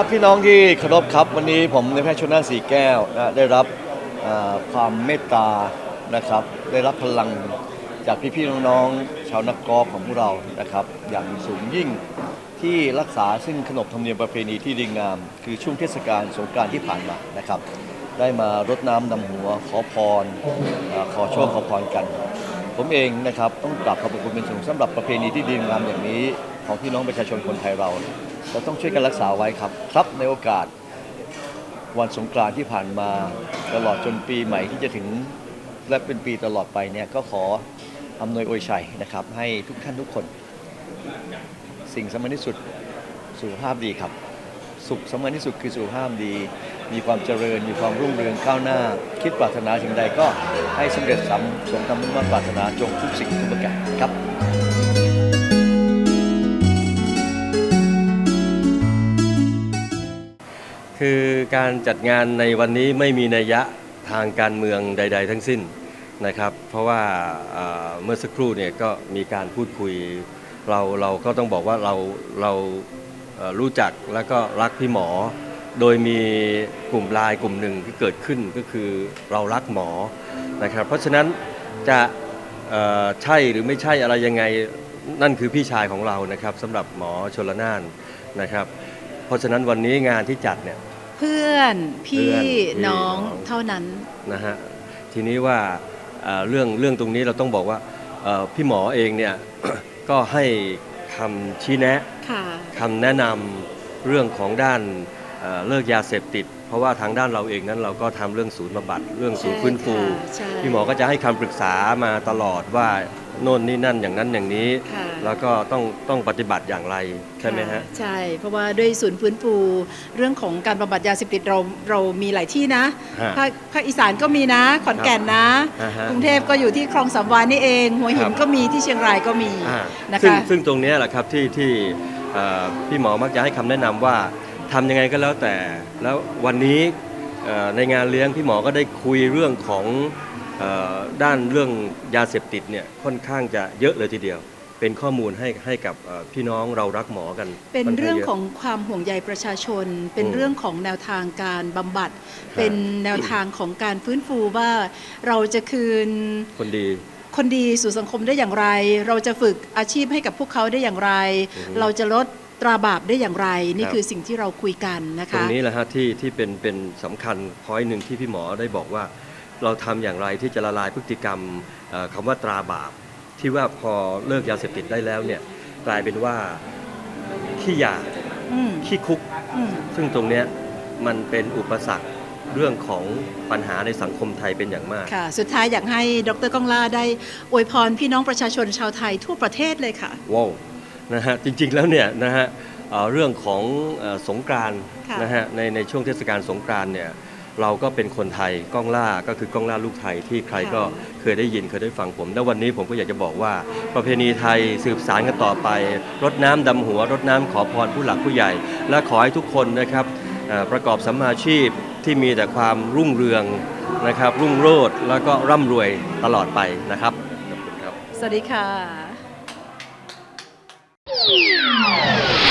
ครับพี่น้องที่เคารพครับวันนี้ผมในแพทย์ชนน่านสีแก้วนะได้รับความเมตตานะครับ ได้รับพลังจากพี่ๆน้องๆชาวนักกอล์ฟของพวกเรานะครับ อย่างสูงยิ่งที่รักษาซึ่งขนบธรรมเนียมประเพณีที่ดีงาม คือช่วงเทศกาลสงกรานต์ที่ผ่านมานะครับ ได้มารดน้ำดำหัวขอพรเอ่อขอโชคขอพรกัน ผมเองนะครับต้องกราบขอบคุณเป็นสูงสำหรับประเพณีที่ดีงามอย่างนี้ ของพี่น้องประชาชนคนไทยเราเราต้องช่วยกันรักษาไว้ครับ ครับในโอกาสวันสงกรานต์ที่ผ่านมาตลอดจนปีใหม่ที่จะถึงและเป็นปีตลอดไปเนี่ยก็ขออำนวยอวยชัยนะครับ ให้ทุกท่านทุกคน สิ่งสำคัญที่สุดสุขภาพดีครับ สุขสำคัญที่สุดคือสุขภาพดี มีความเจริญ มีความรุ่งเรืองก้าวหน้า คิดปรารถนาสิ่งใดก็ให้สำเร็จสำสมคำมุ่งมั่นปรารถนาจงทุกสิ่งทุกประการครับคือการจัดงานในวันนี้ไม่มีนัยยะทางการเมืองใด ๆ ทั้งสิ้นนะครับ เพราะว่าเมื่อสักครู่เนี่ยก็มีการพูดคุยเราเราก็ต้องบอกว่าเราเรา รู้จักแล้วก็รักพี่หมอ โดยมีกลุ่มไลายกลุ่มหนึ่งที่เกิดขึ้นก็คือเรารักหมอนะครับ เพราะฉะนั้นจะเอ่อใช่หรือไม่ใช่อะไรยังไงนั่นคือพี่ชายของเรานะครับสำหรับหมอชลนานนะครับ เพราะฉะนั้นวันนี้งานที่จัดเนี่ยเพื่อนเพื่พี่อนพี่น้องน้องเท่านั้นนะฮะทีนี้ว่าเอ่อเรื่องเรื่องตรงนี้เราต้องบอกว่าเอ่อพี่หมอเองเนี่ยก็ให้ คำชี้แนะค่ะคำแนะนำเรื่องของด้านเอ่อเลิกยาเสพติด เพราะว่าทางด้านเราเองนั้นเราก็ทำเรื่องศูนย์บำบัดเรื่องศูนย์ฟื้นฟูใช่พี่หมอก็จะให้คำปรึกษามาตลอดว่า โน่นนี่นั่นอย่างนั้นอย่างนี้ ค่ะ แล้วก็ต้องต้องปฏิบัติอย่างไรใช่ไหมฮะค่ใช่ เพราะว่าด้วยศูนย์ฟื้นฟูเรื่องของการบำบัดยาเสพติดเราเรามีหลายที่นะฮะภาคภาคอีสานก็มีนะ ขอนแก่นนะ อ่าฮะกรุงเทพก็อยู่ที่คลองสามวานี่เอง หัวหิคนรับ ก็มีที่เชียงรายก็มีอ่านะซึ่งคะ ซึ่งตรงเนี้ยแหละครับที่ที่เอ่อพี่หมอมักจะให้คำแนะนำว่าทำยังไงก็แล้วแต่ แล้ววันนี้เอ่อ ในงานเลี้ยงพี่หมอก็ได้คุยเรื่องของเอ่อด้านเรื่องยาเสพติดเนี่ยค่อนข้างจะเยอะเลยทีเดียว เป็นข้อมูลให้ให้กับเอ่อพี่น้องเรารักหมอกัน เป็นค่ข้าเรื่องยะของความห่วงใยประชาชน เป็นอืมเรื่องของแนวทางการบำบัด เป็นแนวทางของการฟื้นฟูว่าเราจะคืนคนดีคนดีสู่สังคมได้อย่างไร เราจะฝึกอาชีพให้กับพวกเขาได้อย่างไรอือฮึเราจะลด ตราบาปได้อย่างไร นี่ครับคือสิ่งที่เราคุยกันนะตรงคะนี้แหละฮะที่ที่เป็นเป็นสำคัญพอยหนึ่งที่พี่หมอได้บอกว่า เราทำอย่างไรที่จะละลายพฤติกรรมเอ่อคำว่าตราบาป ที่ว่าพอเลิกยาเสพติดได้แล้วเนี่ยกลายเป็นว่าขี้ยาอืมขี้คุกอืมซึ่งตรงเนี้ยมันเป็นอุปสรรคเรื่องของปัญหาในสังคมไทยเป็นอย่างมาก ค่ะ สุดท้ายอยากให้ดรก้องล่าได้อวยพรพี่น้องประชาชนชาวไทยทั่วประเทศเลยค่ะว้าว นะฮะจริงๆแล้วเนี่ยนะฮะเอ่อเรื่องของเอ่อสงกรานต์ค่ะ นะฮะในในช่วงเทศกาลสงกรานต์เนี่ยเราก็เป็นคนไทยก้องล่าก็คือก้องล่าลูกไทยที่ใครก็เคยได้ยินเคยได้ฟังผมแล้ววันนี้ผมก็อยากจะบอกว่า ประเพณีไทยสืบสานกันต่อไป รดน้ำดำหัว รดน้ำขอพรผู้หลักผู้ใหญ่ และขอให้ทุกคนนะครับเอ่อประกอบสัมมาชีพที่มีแต่ความรุ่งเรืองนะครับรุ่งโรจน์แล้วก็ร่ำรวยตลอดไปนะครับขอบคุณครับ สวัสดีค่ะ Yeah.